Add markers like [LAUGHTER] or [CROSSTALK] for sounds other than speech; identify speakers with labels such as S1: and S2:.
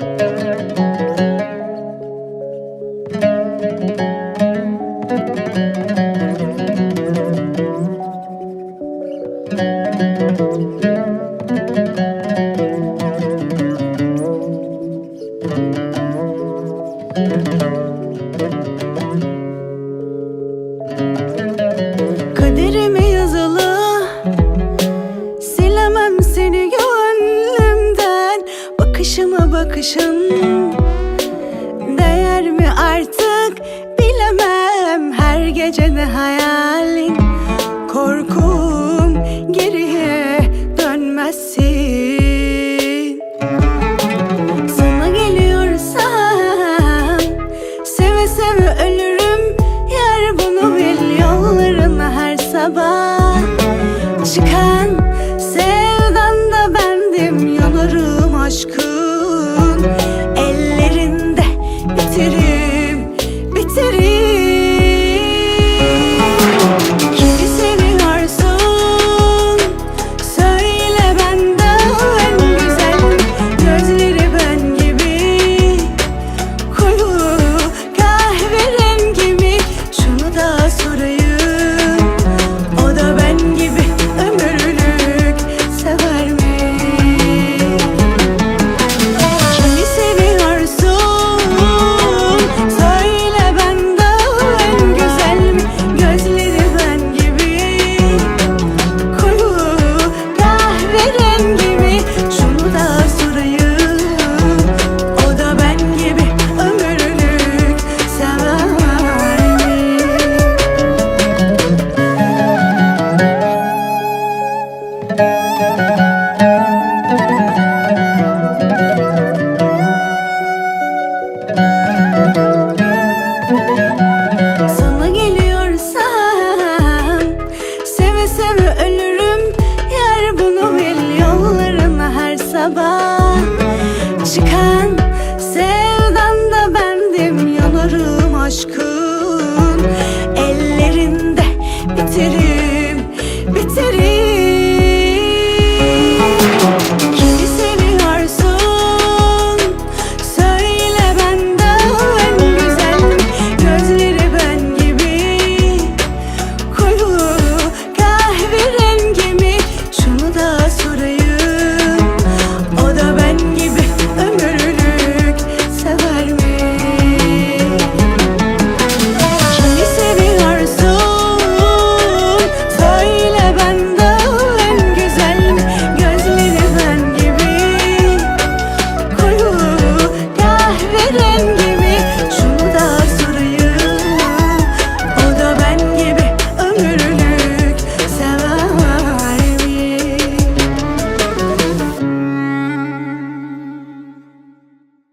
S1: Kaderime bakışın Değer mi artık bilemem. Her gece ne hayalin Korkum geriye dönmezsin. Sana geliyorsam Seve seve ölürüm. Yar bunu bil yollarına her sabah Çıkar. thank [LAUGHS] you